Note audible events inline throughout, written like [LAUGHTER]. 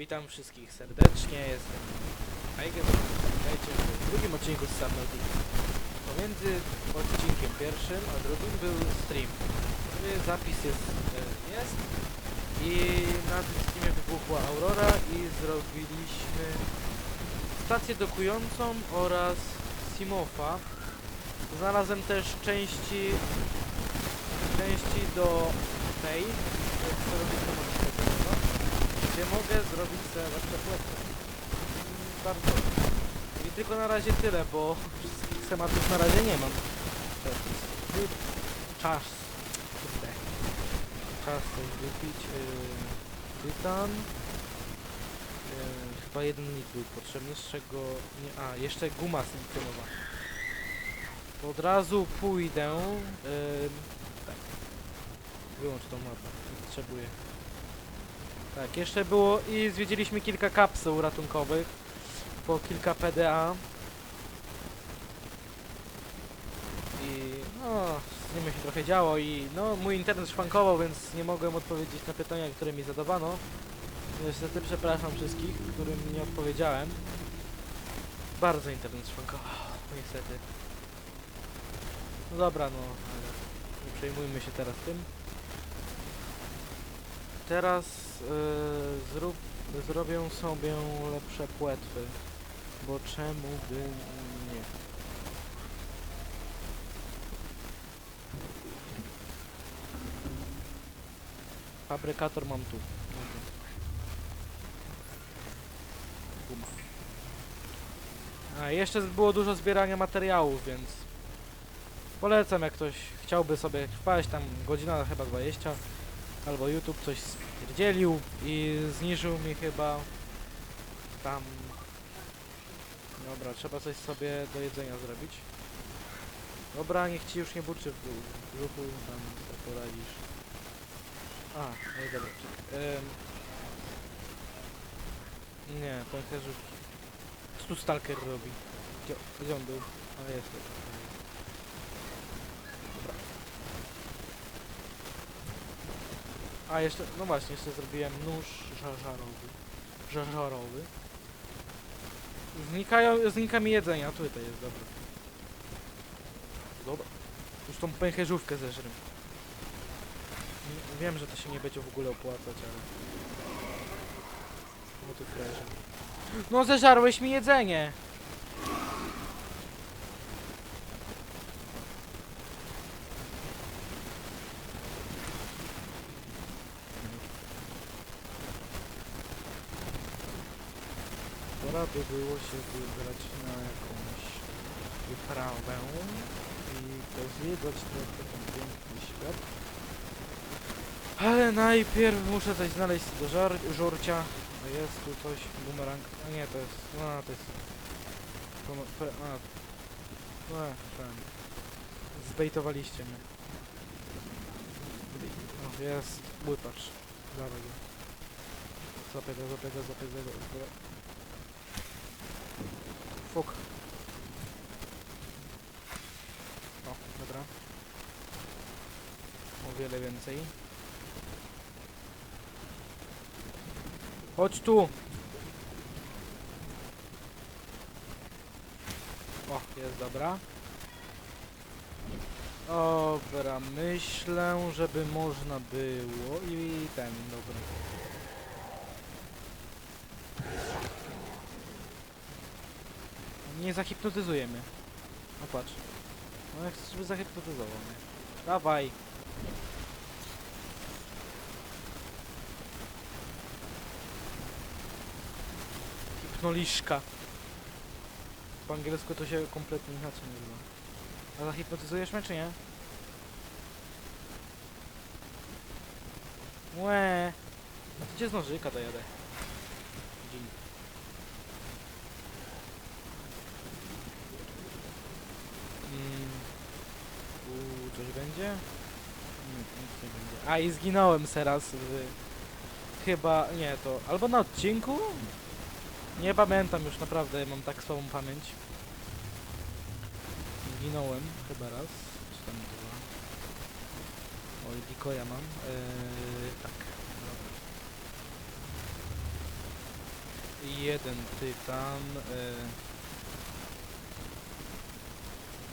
Witam wszystkich serdecznie, jestem Aigen, witajcie w drugim odcinku z Subnautica. Pomiędzy odcinkiem pierwszym a drugim był stream. który Zapis jest, e, jest i na tym streamie wybuchła Aurora i zrobiliśmy stację dokującą oraz Simofa. Znalazłem też części części do tej, to modifikatowa, gdzie mogę zrobić sobie płety. Mm, Bardzo. I tylko na razie tyle, bo wszystkich schematów na razie nie mam. Czas. Czas. Coś wypić. Yy, tytan. Yy, chyba jeden lit był potrzebny, z czego... Nie, a, jeszcze guma silikonowa. To od razu pójdę... Yy, tak. Wyłącz tą mapę. Potrzebuję. Tak, jeszcze było i zwiedziliśmy kilka kapsuł ratunkowych. Po kilka PDA. I no, z nimi się trochę działo i no, mój internet szwankował, więc nie mogłem odpowiedzieć na pytania, które mi zadawano. Niestety przepraszam wszystkich, którym nie odpowiedziałem. Bardzo internet szwankował, niestety. No dobra, no, ale nie przejmujmy się teraz tym. Teraz zrób, zrobię sobie lepsze płetwy, bo czemu by nie? Fabrykator mam tu. A jeszcze było dużo zbierania materiałów, więc polecam jak ktoś chciałby sobie wpaść tam godzina chyba 20 albo YouTube coś stwierdzielił i zniżył mi chyba tam dobra, trzeba coś sobie do jedzenia zrobić dobra, niech ci już nie burczy w brzuchu tam poradzisz a, no i dobra. Ym. nie, co tu stalker robi? Gdzie, gdzie on był? a jest tutaj. dobra A jeszcze, no właśnie, jeszcze zrobiłem nóż żarżarowy. Żarżarowy. Znikają, znika mi jedzenie, a tutaj jest, dobra. Dobra. Już tą pęcherzówkę zeżrę. Nie- Wiem, że to się nie będzie w ogóle opłacać, ale... No ty frajerze. No zeżarłeś mi jedzenie! By było się wybrać na jakąś wyprawę i pozwiedzać trochę ten piękny świat. Ale najpierw muszę coś znaleźć do żar żurcia. Jest tu coś, bumerang. A nie, to jest, a to jest... A, a. Zbejtowaliście mnie. O, jest łypacz. Dawaj go. Go, złapię go, złapię go. złapię go. Fuk. O, dobra. O wiele więcej. Chodź tu! O, jest dobra. Dobra, myślę, żeby można było i ten, dobra. Nie zahipnotyzuje mnie. No patrz. No jak chcesz, żeby zahipnotyzował mnie. Dawaj. Hipnoliszka. Po angielsku to się kompletnie inaczej nazywa. A zahipnotyzujesz mnie czy nie? Łe. No to cię z nożyka dojadę. Dzień. Mm. Coś będzie? Nic nie będzie. A i zginąłem teraz w... Chyba, nie to, albo na odcinku? Nie pamiętam już naprawdę, mam tak słabą pamięć. Zginąłem chyba raz, czy tam dwa. Oj, Dikoja mam. Eee, tak. Jeden tytan, y,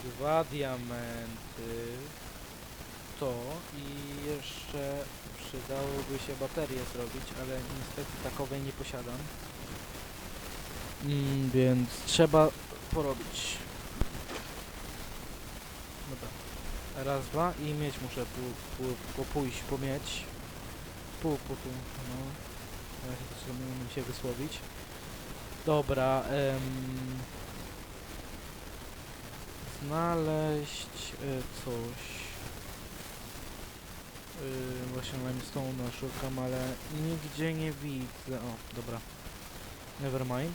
dwa diamenty, to i jeszcze przydałoby się baterię zrobić, ale niestety takowej nie posiadam. Mm, więc trzeba porobić. Dobra. Raz, dwa i mieć muszę pu, pu, po pójść po mieć. Pół, pół, pół, no. Ja się nie umiem się wysłowić. Dobra, em, znaleźć e, coś. Yy, właśnie limestone'a szukam, ale nigdzie nie widzę. O, dobra. Nevermind.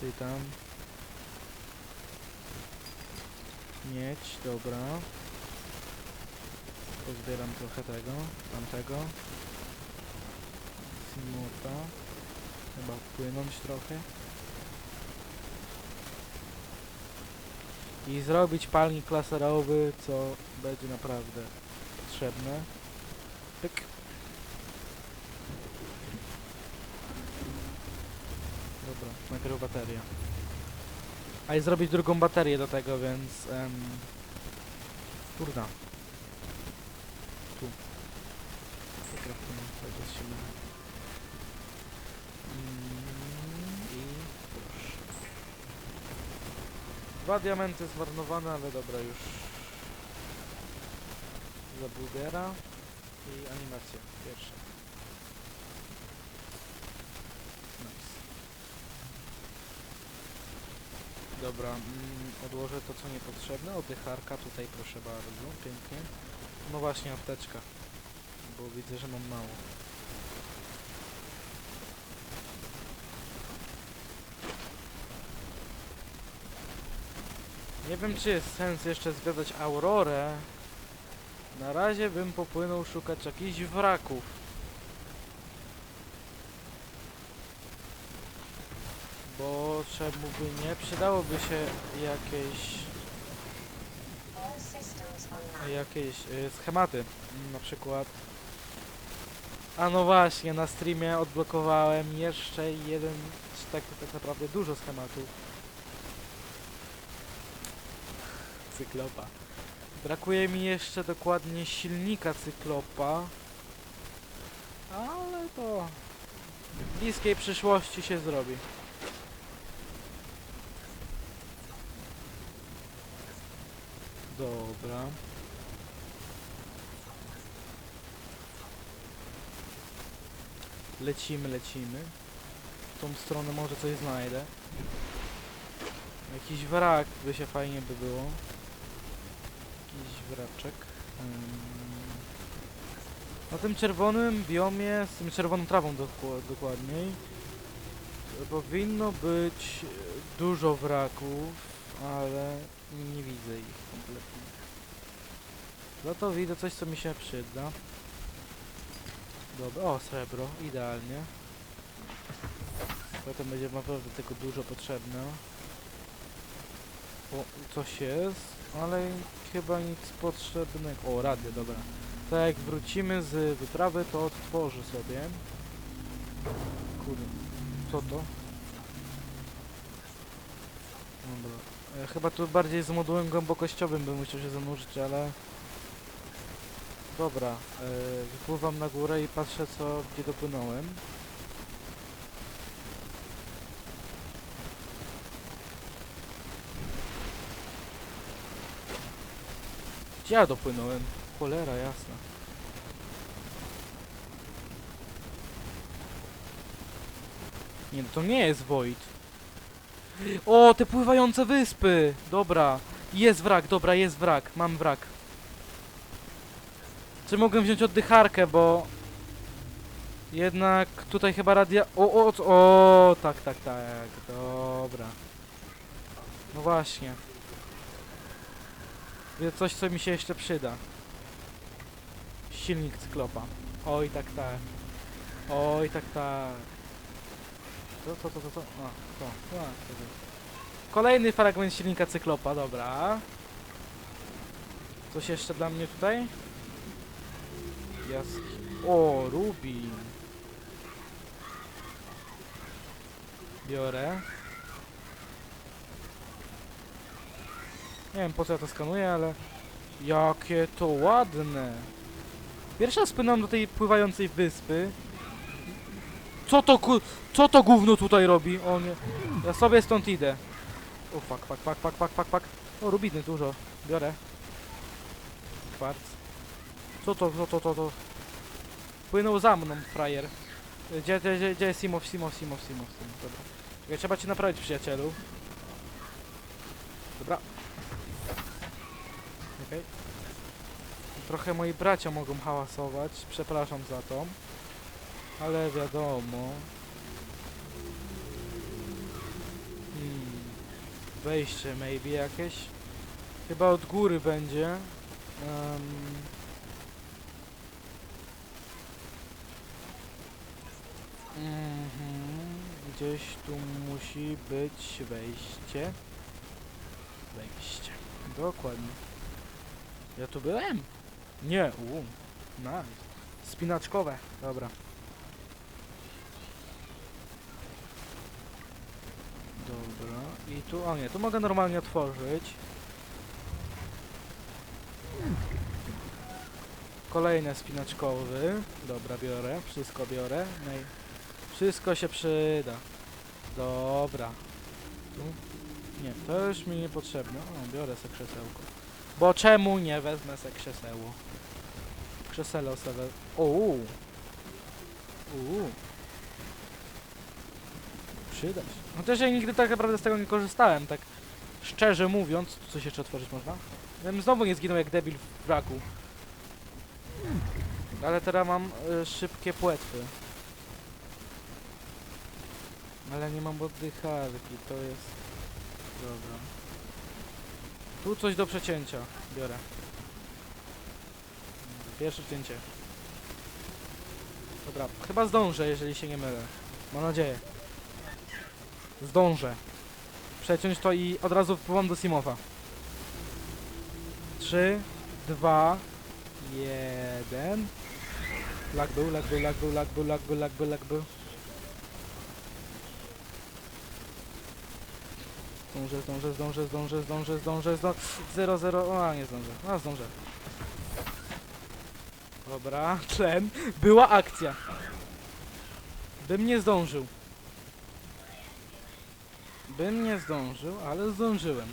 Ty tam. Mieć, dobra. Pozbieram trochę tego, tamtego. Simuta. Chyba płynąć trochę. I zrobić palnik laserowy, co będzie naprawdę potrzebne. Pyk. Dobra, najpierw bateria. A i zrobić drugą baterię do tego, więc... Um, kurda. Tu. Pokraftujemy cały czas się myli. Mm, I proszę. Dwa diamenty zmarnowane, ale dobra już. Za Bulgara i animacja pierwsza. Nice. Dobra, mm, odłożę to co niepotrzebne. Oddycharka tutaj proszę bardzo, pięknie. No właśnie apteczka, bo widzę, że mam mało. Nie wiem, czy jest sens jeszcze zwiedzać Aurorę. Na razie bym popłynął szukać jakichś wraków. Bo czemu by nie? Przydałoby się jakieś jakieś y, schematy. Na przykład. A no właśnie, na streamie odblokowałem jeszcze jeden, tak, tak naprawdę dużo schematów. Cyklopa. Brakuje mi jeszcze dokładnie silnika cyklopa. Ale to w bliskiej przyszłości się zrobi. Dobra. Lecimy, lecimy. W tą stronę może coś znajdę. Jakiś wrak by się fajnie by było. Jakiś wraczek. Na tym czerwonym biomie, z tym czerwoną trawą dokładniej, powinno być dużo wraków, ale nie widzę ich kompletnie. Za to widzę coś, co mi się przyda. Dobra, o srebro, idealnie. Potem będzie naprawdę tego dużo potrzebne. O, coś jest, ale chyba nic potrzebnego. O, radio, dobra. To jak wrócimy z wyprawy, to odtworzę sobie. Kurde, co to? Dobra. E, chyba tu bardziej z modułem głębokościowym bym musiał się zanurzyć, ale... Dobra, e, wypływam na górę i patrzę co, gdzie dopłynąłem. Ja dopłynąłem? Cholera jasna. Nie, no to nie jest Void. O, te pływające wyspy! Dobra. Jest wrak, dobra, jest wrak. Mam wrak. Czy mogę wziąć oddycharkę, bo... Jednak tutaj chyba radia... O, o, o, o, tak, tak, tak, dobra. No właśnie. Coś, co mi się jeszcze przyda. Silnik cyklopa. Oj, tak, tak. Oj, tak, tak. To, to, to, to, to. A, to, a, to. Kolejny fragment silnika cyklopa, dobra. Coś jeszcze dla mnie tutaj? Jaski. O, Rubin. Biorę. Nie wiem po co ja to skanuję, ale... Jakie to ładne! Pierwszy raz spłynąłem do tej pływającej wyspy. Co to ku... Co to gówno tutaj robi? O nie. Ja sobie stąd idę. O fuck, fuck, fuck, fuck, fuck, fuck, fuck. O, rubiny dużo. Biorę. Kwarc. Co to, co to, to, to? Płynął za mną, frajer. Gdzie, gdzie, gdzie jest Simow, Simow, Simow, Simow, Simow, dobra. Czekaj, trzeba cię naprawić, przyjacielu. Dobra. Okej. Trochę moi bracia mogą hałasować, przepraszam za to. Ale wiadomo. Hmm. Wejście maybe jakieś. Chyba od góry będzie. Em, Mhm. Gdzieś tu musi być wejście. Wejście. Dokładnie. Ja tu byłem? Nie, u. Nice. Spinaczkowe. Dobra. Dobra. I tu, o nie, tu mogę normalnie otworzyć. Kolejny spinaczkowy. Dobra, biorę. Wszystko biorę. No i wszystko się przyda. Dobra. Tu? Nie, to już mi niepotrzebne. O, biorę se krzesełko. Bo czemu nie wezmę se krzeseło? Krzeselo sobie... Uuu. Uuu. Przyda się. Chociaż ja nigdy tak naprawdę z tego nie korzystałem, tak szczerze mówiąc. Tu coś jeszcze otworzyć można? Ja bym znowu nie zginął jak debil w braku. Ale teraz mam y, szybkie płetwy. Ale nie mam oddycharki, to jest... Dobra. Tu coś do przecięcia. Biorę. Pierwsze cięcie. Dobra, chyba zdążę, jeżeli się nie mylę. Mam nadzieję. Zdążę. Przeciąć to i od razu wpływam do Simowa. 3, 2, 1. Lag był, lag był, lag był, lag był, lag był, lag był, lag był. Zdążę, zdążę, zdążę, zdążę, zdążę, zdążę, zdążę. 0, 0, a nie zdążę, a zdążę. Dobra, [LAUGHS] tlen. Była akcja. Bym nie zdążył. Bym nie zdążył, ale zdążyłem.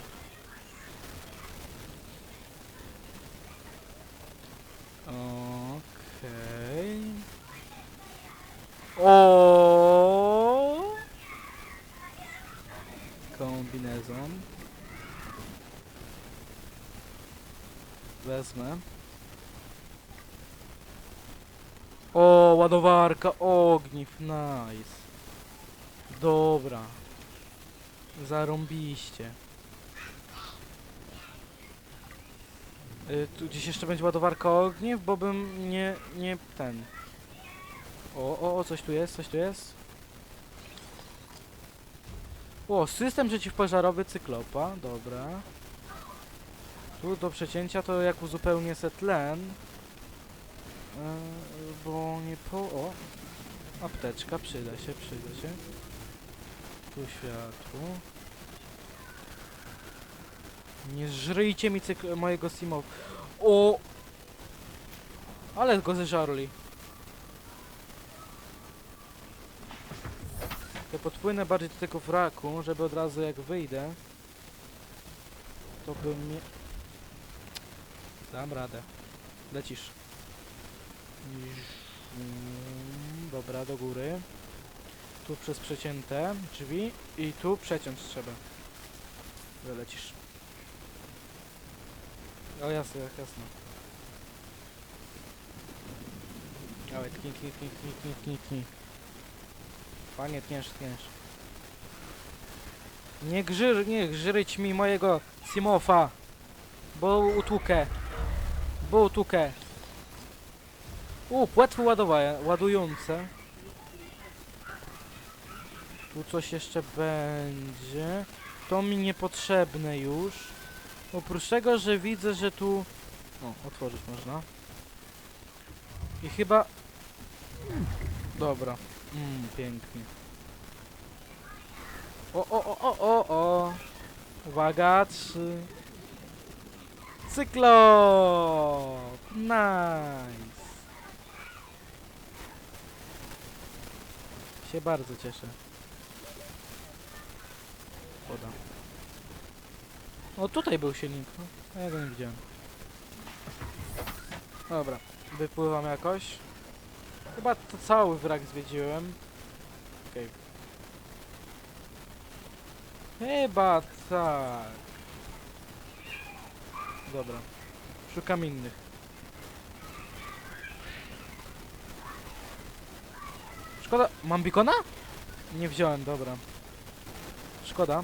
Okej. O. Wezmę. O, ładowarka ogniw, nice. Dobra. Zarąbiście. Y, tu gdzieś jeszcze będzie ładowarka ogniw, bo bym nie, nie ten. O, o, o, coś tu jest, coś tu jest. O, system przeciwpożarowy cyklopa, dobra. Tu do przecięcia to jak uzupełnię se tlen. Yy, bo nie po... O! Apteczka, przyda się, przyda się. Tu światło. Nie żryjcie mi cykl mojego Simow. O! Ale go zeżarli. To podpłynę bardziej do tego wraku, żeby od razu jak wyjdę, to bym nie... Dam radę. Lecisz. Mm, Dobra, do góry. Tu przez przecięte drzwi i tu przeciąć trzeba. Lecisz. O jasne, jasno. Ale tnij, tnij, tnij, tnij, tnij, tnij, tnij. Panie, tniesz, tniesz. Nie grzyr, nie grzryć mi mojego Simofa, bo utłukę. Bo utłukę. U, płetwy ładowa- ładujące. Tu coś jeszcze będzie. To mi niepotrzebne już. Oprócz tego, że widzę, że tu... O, otworzyć można. I chyba... Dobra. Mm, pięknie. O, o, o, o, o, o. Uwaga, trzy. Cyklop! Nice! Się bardzo cieszę. Woda. O, tutaj był silnik. No, ja go nie widziałem. Dobra, wypływam jakoś. Chyba to cały wrak zwiedziłem. Okej. Chyba tak. Dobra. Szukam innych. Szkoda. Mam bikona? Nie wziąłem, dobra. Szkoda.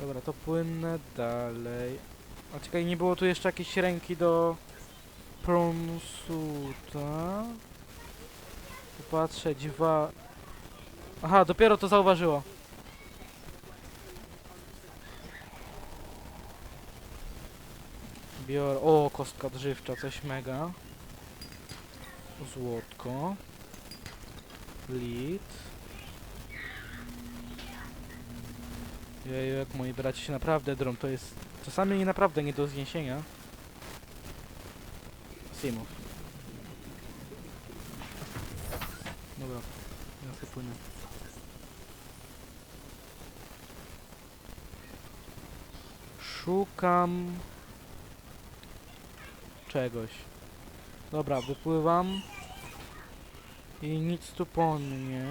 Dobra, to płynę dalej. A czekaj, nie było tu jeszcze jakiejś ręki do Pronsuta. Popatrzę, dwa... Aha, dopiero to zauważyło. Bior... O, kostka drzywcza, coś mega. Złotko. Lit. Jeju, jak moi bracia się naprawdę drą, to jest czasami naprawdę nie do zniesienia. Simów. Dobra, ja sobie płynę. Szukam czegoś. Dobra, wypływam i nic tu po mnie.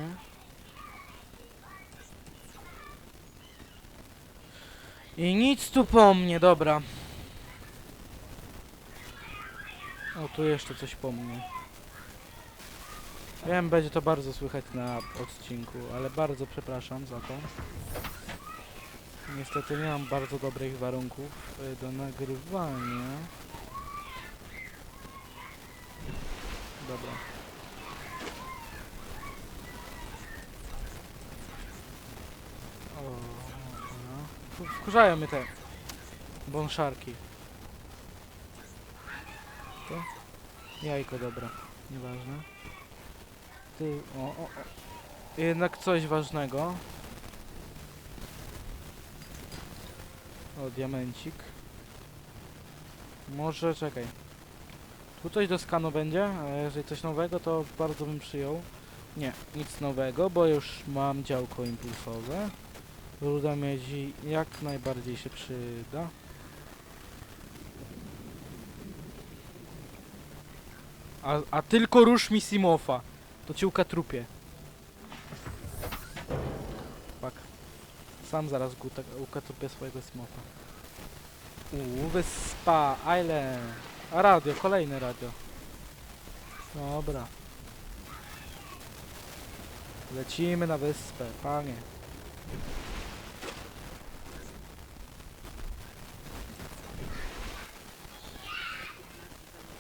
I nic tu po mnie, dobra. O, tu jeszcze coś po mnie. Wiem, będzie to bardzo słychać na odcinku, ale bardzo przepraszam za to. Niestety nie mam bardzo dobrych warunków y, do nagrywania. Dobra. O, dobra. Wku- Wkurzają mnie te bąszarki. To? Jajko, dobra. Nieważne. Ty, o, o, o. Jednak coś ważnego. O, diamencik. Może, czekaj. Tu coś do skanu będzie, a jeżeli coś nowego, to bardzo bym przyjął. Nie, nic nowego, bo już mam działko impulsowe. Ruda miedzi jak najbardziej się przyda. A, a tylko rusz mi Simofa. To ciułka trupie. Fuck. Sam zaraz guta, ukatupię swojego Simofa. Uuu, wyspa, Island. A radio, kolejne radio. Dobra. Lecimy na wyspę, panie.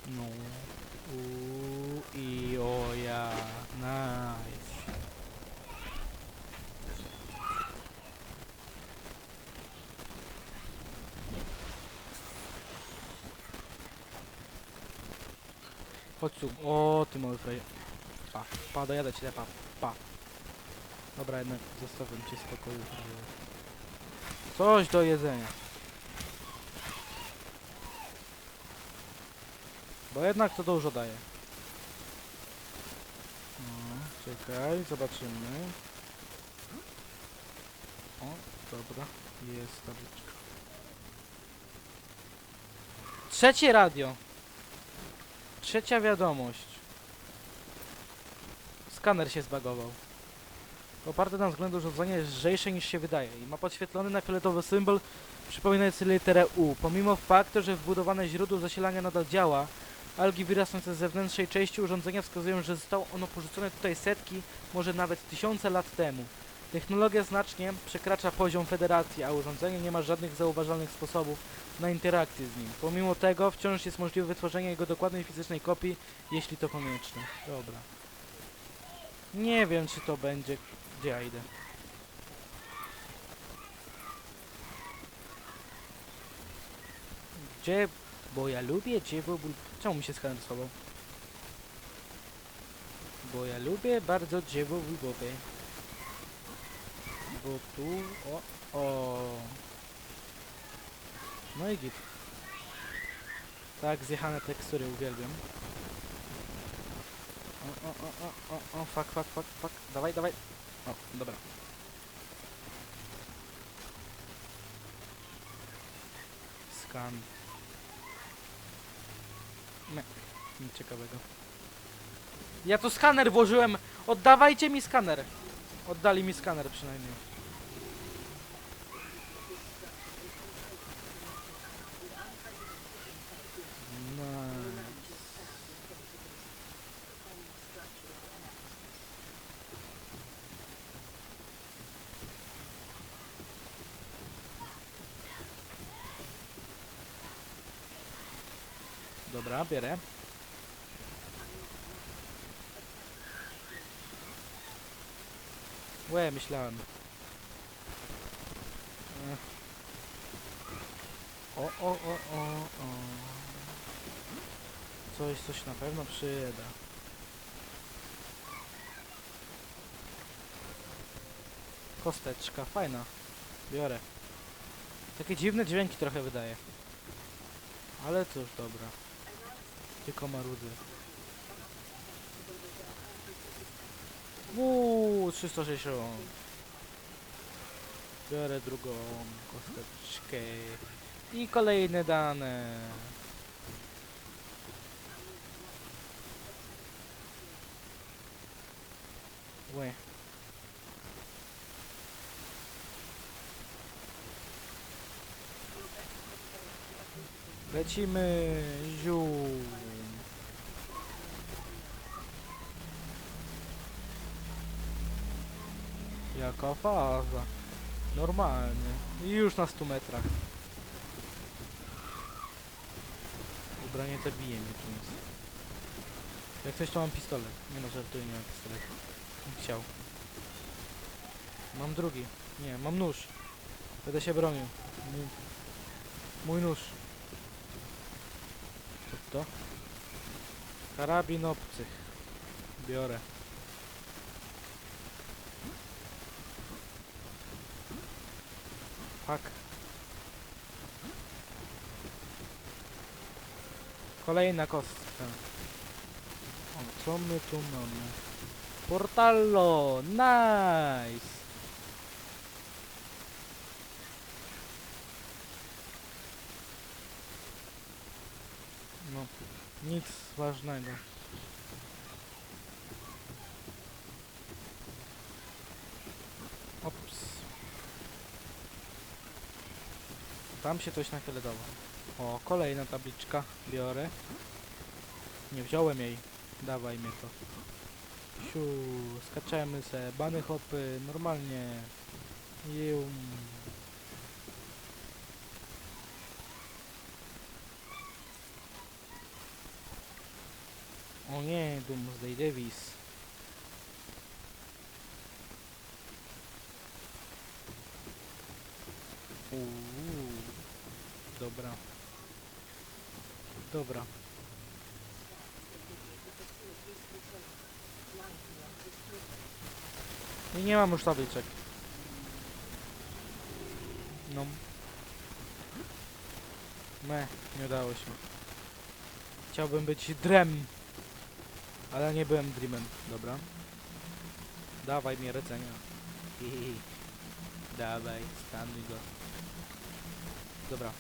No. Uuu, i o ja. Nice. Chodź tu. O, ty mały frajer. Pa, pa, dojadę cię, pa, pa. Dobra, jednak zostawiam cię spokoju. Coś do jedzenia. Bo jednak to dużo daje. No, czekaj, zobaczymy. O, dobra, jest tabliczka. Trzecie radio. Trzecia wiadomość. Skaner się zbagował. Oparte na względu urządzenia jest lżejsze niż się wydaje i ma podświetlony na fioletowy symbol przypominający literę U. Pomimo faktu, że wbudowane źródło zasilania nadal działa, algi wyrastające z zewnętrznej części urządzenia wskazują, że zostało ono porzucone tutaj setki, może nawet tysiące lat temu. Technologia znacznie przekracza poziom federacji, a urządzenie nie ma żadnych zauważalnych sposobów na interakcję z nim. Pomimo tego wciąż jest możliwe wytworzenie jego dokładnej fizycznej kopii, jeśli to konieczne. Dobra. Nie wiem, czy to będzie... Gdzie ja idę? Gdzie? Bo ja lubię dziewo ból... Czemu mi się skaner schował? Bo ja lubię bardzo dziewo bulbowe. Albo tu. O, o. No i git. Tak, zjechane tekstury uwielbiam. O, o, o, o, o, o, fuck, fuck, fuck, fuck. Dawaj, dawaj. O, dobra. Skan. Nie, nic ciekawego. Ja tu skaner włożyłem! Oddawajcie mi skaner! Oddali mi skaner przynajmniej. Nice. Dobra, bierę. Łe, myślałem. O, o, o, o, o. Coś, coś na pewno przyda. Kosteczka, fajna. Biorę. Takie dziwne dźwięki trochę wydaje. Ale cóż, dobra. Tylko marudy. Uuu, 360. Biorę drugą kosteczkę. I kolejne dane. Łe. Lecimy. Ziu. Jaka faza. Normalnie. I już na 100 metrach. Ubranie te bije mnie nic. Jak coś to mam pistolet. Nie no, żartuję, nie mam pistolet. Chciał. Mam drugi. Nie, mam nóż. Będę się bronił. Mój, mój nóż. Co to? Karabin obcych. Biorę. Fuck. Kolejna kostka. O, co my tu mamy? Portallo! Nice! No, nic ważnego. Tam się coś nachyledało. O, kolejna tabliczka. Biorę. Nie wziąłem jej. Dawaj mnie to. Siu, skaczemy se, bany hopy, normalnie. Jum. O nie, Doomsday Davis. Uuu. Dobra. Dobra. I nie mam już tabliczek. No. Me, nie udało się. Chciałbym być drem. Ale nie byłem dreamem. Dobra. Dawaj mnie rdzenia. Hihi. [LAUGHS] Dawaj, stanuj go. Dobra.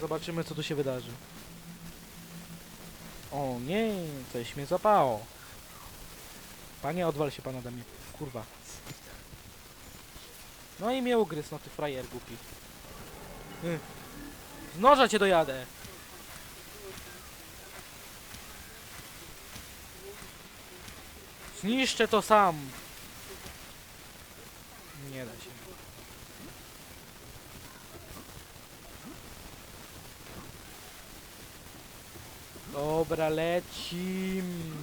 Zobaczymy co tu się wydarzy. O nie, coś mnie zapało. Panie, odwal się pan ode mnie. Kurwa. No i mnie ugryzł, no ty frajer głupi. Y. Z noża cię dojadę. Zniszczę to sam. Nie da się. Dobra, lecim.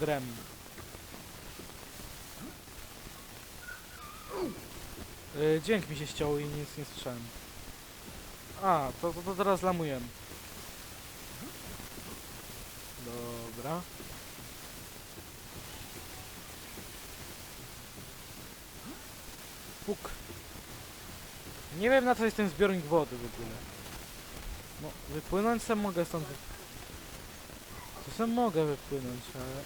Drem. Yy, dźwięk mi się ściął i nic nie słyszałem. A, to, to, to teraz lamuję. Dobra. Puk. Nie wiem na co jest ten zbiornik wody w ogóle. No, wypłynąć sam mogę stąd. To sam mogę wypłynąć, ale...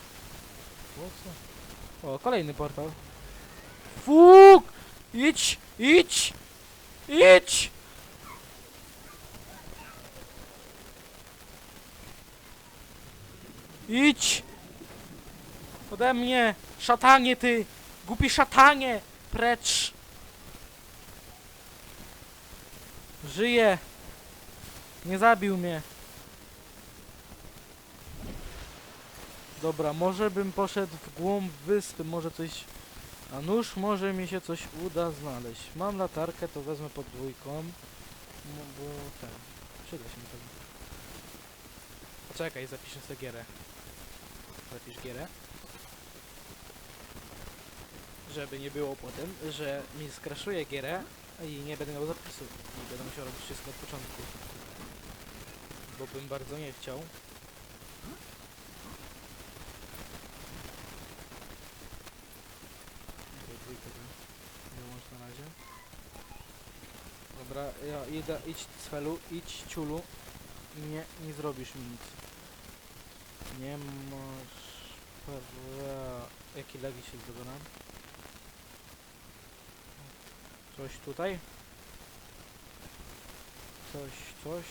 Co? O, kolejny portal. Fuk! Idź! Idź! Idź! Idź! Ode mnie! Szatanie ty! Głupi szatanie! Precz! Żyję! Nie zabił mnie. Dobra, może bym poszedł w głąb wyspy, może coś... A nuż może mi się coś uda znaleźć. Mam latarkę, to wezmę pod dwójką. No bo ten... Przyda się mi to. Poczekaj, zapiszę sobie gierę. Zapisz gierę. Żeby nie było potem, że mi skraszuje gierę i nie będę miał zapisu. I będę musiał robić wszystko od początku. Bo bym bardzo nie chciał. Wyłącz na razie. Dobra, ja idę, idź Cfelu, idź Ciulu. Nie, nie zrobisz mi nic. Nie masz prawa... Jakie lagi się zdobyłem? Coś tutaj? Coś, coś.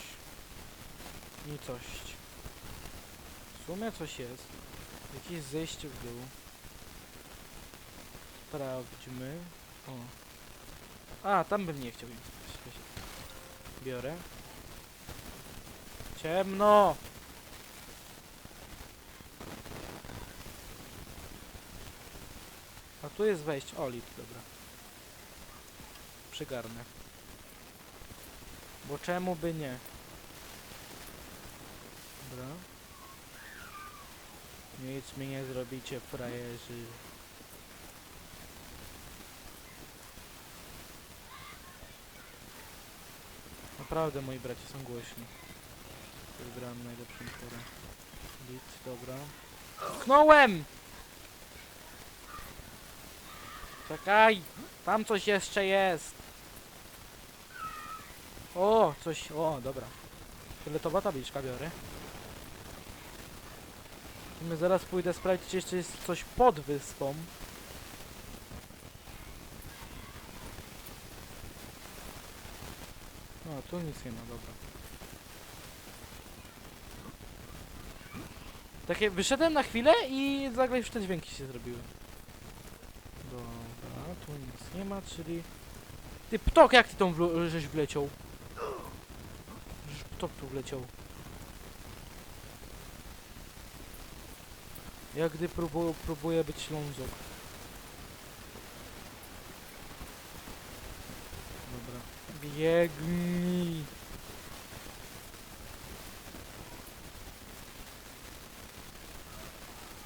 I coś. W sumie coś jest. Jakieś zejście w dół. Sprawdźmy. O. A, tam bym nie chciał iść. Biorę. Ciemno! A tu jest wejście. O, lit, dobra. Przygarnę. Bo czemu by nie? Dobra. Nic mi nie zrobicie, frajerzy. Naprawdę moi bracia są głośni. Wybrałem najlepszą porę. Lit, dobra. Tknąłem! Czekaj! Tam coś jeszcze jest! O, coś, o, dobra. Fioletowa tabliczka biorę. My zaraz pójdę sprawdzić, czy jeszcze jest coś pod wyspą. O, tu nic nie ma, dobra. Takie, wyszedłem na chwilę i nagle już te dźwięki się zrobiły. Dobra, tu nic nie ma, czyli... Ty ptok, jak ty tą żeś wleciał? Ptok tu wleciał. Ja gdy próbu próbuję być ślązok. Dobra. Biegnij!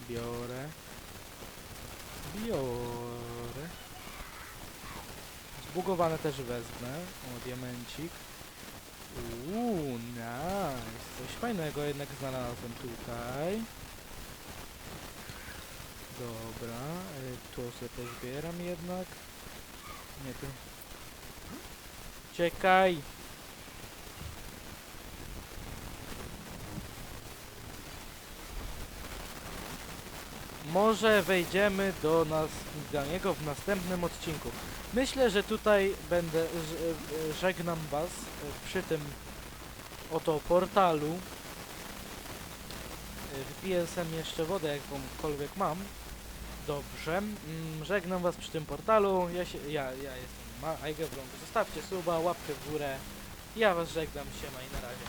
Biorę. Biorę. Zbugowane też wezmę. O, diamencik. Uuu, nice. Coś fajnego jednak znalazłem tutaj. Dobra, y, tu sobie pozbieram jednak. Nie, tu. Czekaj! Może wejdziemy do nas do niego w następnym odcinku. Myślę, że tutaj będę e, żegnam was e, przy tym oto portalu. E, Wypiję sobie jeszcze wodę jakąkolwiek mam. Dobrze. Mm, Żegnam was przy tym portalu. Ja, się, ja, ja jestem Aigewrąg. Zostawcie suba, łapkę w górę. Ja was żegnam. Siema i na razie.